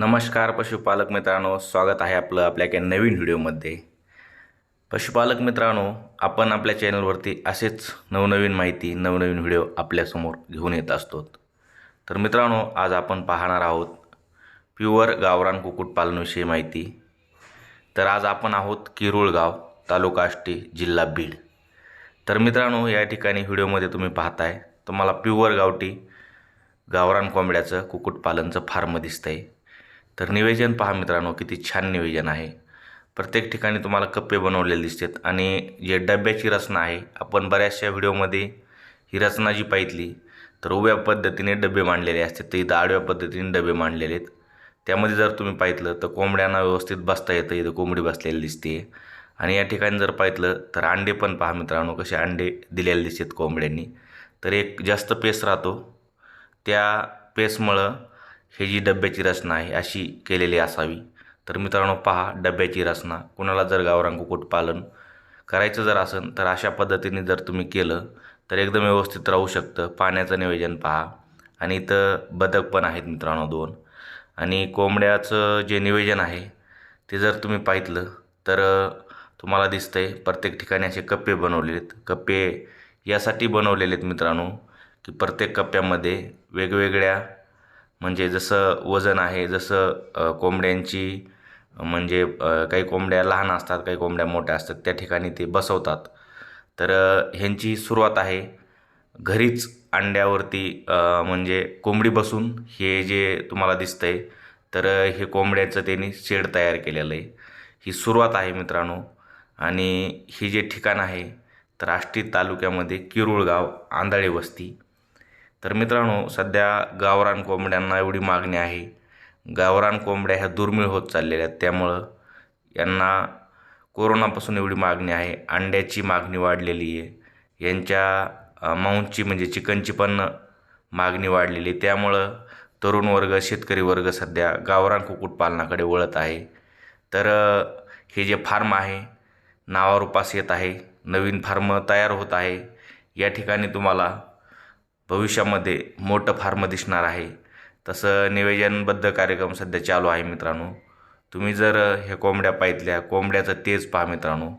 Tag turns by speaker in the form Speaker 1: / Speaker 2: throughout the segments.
Speaker 1: नमस्कार पशुपालक मित्रांनो स्वागत आहे आपलं आपल्या काही नवीन व्हिडिओमध्ये. पशुपालक मित्रांनो आपण आपल्या चॅनलवरती असेच नवनवीन माहिती नवनवीन व्हिडिओ आपल्यासमोर घेऊन येत असतो. तर मित्रांनो आज आपण पाहणार आहोत प्युअर गावरान कुक्कुटपालनविषयी माहिती. तर आज आपण आहोत किरुळगाव तालुका आष्टी जिल्हा बीड. तर मित्रांनो या ठिकाणी व्हिडिओमध्ये तुम्ही पाहताय तुम्हाला प्युअर गावठी गावरान कोंबड्याचं कुक्कुटपालनचं फार्म दिसतंय. तर निवेदन पहा मित्रांनो किती छान निवेदन आहे. प्रत्येक ठिकाणी तुम्हाला कप्पे बनवलेले दिसतात आणि जे डब्याची रचना आहे आपण बऱ्याचशा व्हिडिओमध्ये ही रचना जी पाहितली तर उभ्या पद्धतीने डबे मांडलेले असतात. तर इथं आडव्या पद्धतीने डबे मांडलेले आहेत. त्यामध्ये जर तुम्ही पाहितलं तर कोंबड्यांना व्यवस्थित बसता येतं इथं कोंबडी बसलेली दिसते आणि या ठिकाणी जर पाहितलं तर अंडे पण पहा मित्रांनो कसे अंडे दिलेले दिसतात कोंबड्यांनी. तर एक जास्त पेस राहतो. त्या पेसमुळं हे जी डब्याची रचना आहे अशी केलेली असावी. तर मित्रांनो पहा डब्याची रचना. कुणाला जर गावरान कुक्कुटपालन करायचं जर असेल तर अशा पद्धतीने जर तुम्ही केलं तर एकदम व्यवस्थित राहू शकतं. पाण्याचं नियोजन पहा. आणि इथं बदक पण आहेत मित्रांनो दोन. आणि कोंबड्याचं जे नियोजन आहे ते जर तुम्ही पाहितलं तर तुम्हाला दिसतंय प्रत्येक ठिकाणी असे कप्पे बनवलेले आहेत कप्पे यासाठी बनवलेले आहेत मित्रांनो की प्रत्येक कप्प्यामध्ये वेगवेगळ्या म्हणजे जसं वजन आहे जसं कोंबड्यांची म्हणजे काही कोंबड्या लहान असतात काही कोंबड्या मोठ्या असतात त्या ठिकाणी ते बसवतात. तर ह्यांची सुरुवात आहे घरीच अंड्यावरती म्हणजे कोंबडी बसून हे जे तुम्हाला दिसतं आहे तर हे कोंबड्याचं त्यांनी शेड तयार केलेलं आहे. ही सुरुवात आहे मित्रांनो. आणि हे जे ठिकाण आहे तर आष्टी तालुक्यामध्ये किरुळ गाव आंधळे वस्ती. तर मित्रांनो सध्या गावरान कोंबड्यांना एवढी मागणी आहे. गावरान कोंबड्या ह्या दुर्मिळ होत चाललेल्या आहेत. त्यामुळं यांना कोरोनापासून एवढी मागणी आहे. अंड्याची मागणी वाढलेली आहे. यांच्या मांसची म्हणजे चिकनची पण मागणी वाढलेली आहे. त्यामुळं तरुण वर्ग शेतकरी वर्ग सध्या गावरान कुक्कुटपालनाकडे वळत आहे. तर हे जे फार्म आहे नावारूपास येत आहे. नवीन फार्म तयार होत आहे. या ठिकाणी तुम्हाला भविष्यामध्ये मोठं फार्म दिसणार आहे. तसं नियोजनबद्ध कार्यक्रम सध्या चालू आहे मित्रांनो. तुम्ही जर हे कोंबड्या पाहितल्या कोंबड्याचं तेज पहा मित्रांनो.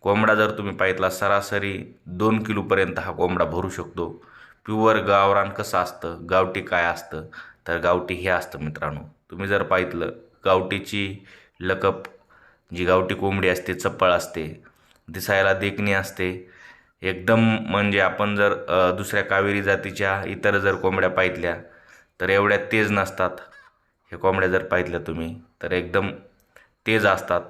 Speaker 1: कोंबडा जर तुम्ही पाहितला सरासरी दोन किलोपर्यंत हा कोंबडा भरू शकतो. प्युअर गावरान कसं असतं गावठी काय असतं? तर गावठी हे असतं मित्रांनो. तुम्ही जर पाहितलं गावठीची लकप जी गावठी कोंबडी असते चप्पळ असते दिसायला देखणी असते एकदम म्हणजे आपण जर दुसऱ्या कावेरी जातीच्या इतर जर कोंबड्या पाहिल्या तर एवढ्या तेज नसतात. हे कोंबड्या जर पाहितल्या तुम्ही तर एकदम तेज असतात.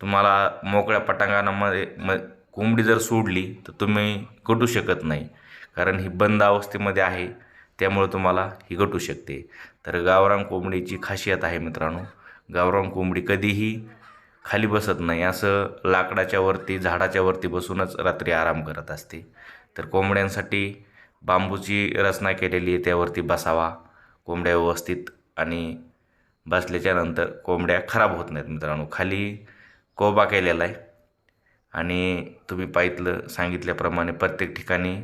Speaker 1: तुम्हाला मोकळ्या पटांगणामध्ये म कोंबडी जर सोडली तर तुम्ही गटू शकत नाही. कारण ही बंद अवस्थेमध्ये आहे त्यामुळे तुम्हाला ही गटू शकते. तर गावरान कोंबडीची खासियत आहे मित्रांनो गावरान कोंबडी कधीही खाली बसत नाही. असं लाकडाच्या वरती झाडाच्या वरती बसूनच रात्री आराम करत असते. तर कोंबड्यांसाठी बांबूची रचना केलेली आहे त्यावरती बसावा. कोंबड्या व्यवस्थित आणि बसल्याच्या नंतर कोंबड्या खराब होत नाहीत मित्रांनो. खाली कोबा केलेला आहे आणि तुम्ही पाहितलं सांगितल्याप्रमाणे प्रत्येक ठिकाणी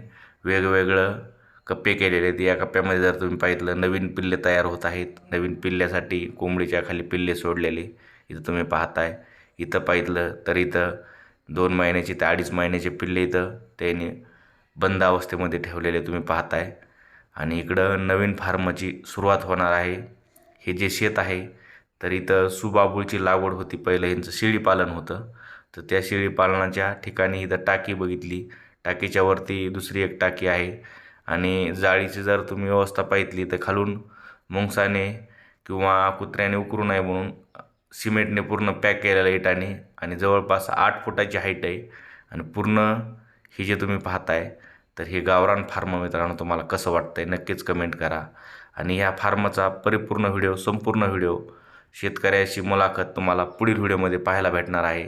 Speaker 1: वेगवेगळं कप्पे केलेले आहेत. या कप्प्यामध्ये जर तुम्ही पाहितलं नवीन पिल्ले तयार होत आहेत. नवीन पिल्ल्यासाठी कोंबडीच्या खाली पिल्ले सोडलेले. इथं तुम्ही पाहताय. इथं पाहिलं तर इथं दोन महिन्याचे ते अडीच महिन्याचे पिल्ले इथं त्यांनी बंद अवस्थेमध्ये ठेवलेले तुम्ही पाहताय. आणि इकडं नवीन फार्मची सुरुवात होणार आहे. हे जे शेत आहे तर इथं सुबाबूळची लागवड होती पहिलं यांचं शेळीपालन होतं. तर त्या शेळीपालनाच्या ठिकाणी इथं टाकी बघितली. टाकीच्या वरती दुसरी एक टाकी आहे. आणि जाळीची जर तुम्ही व्यवस्था पाहितली तर खालून मुंगसाने किंवा कुत्र्याने उकरू नये म्हणून सिमेंटने पूर्ण पॅक केलेलं इटाने आणि जवळपास आठ फुटाची हाईट आहे. आणि पूर्ण हे जे तुम्ही पाहताय तर हे गावरान फार्म मित्रांनो तुम्हाला कसं वाटतं आहे नक्कीच कमेंट करा. आणि ह्या फार्मचा परिपूर्ण व्हिडिओ संपूर्ण व्हिडिओ शेतकऱ्याची मुलाखत तुम्हाला पुढील व्हिडिओमध्ये पाहायला भेटणार आहे.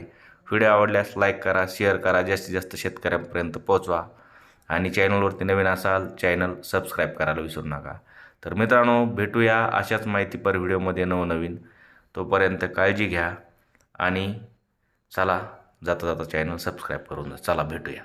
Speaker 1: व्हिडिओ आवडल्यास लाईक करा शेअर करा जास्तीत जास्त शेतकऱ्यांपर्यंत पोहोचवा. आणि चॅनलवरती नवीन असाल चॅनल सबस्क्राईब करायला विसरू नका. तर मित्रांनो भेटूया अशाच माहितीपर व्हिडिओमध्ये नवनवीन. तोपर्यंत काळजी घ्या आणि चला जाता जाता चॅनल सबस्क्राईब करून जा चला भेटूया.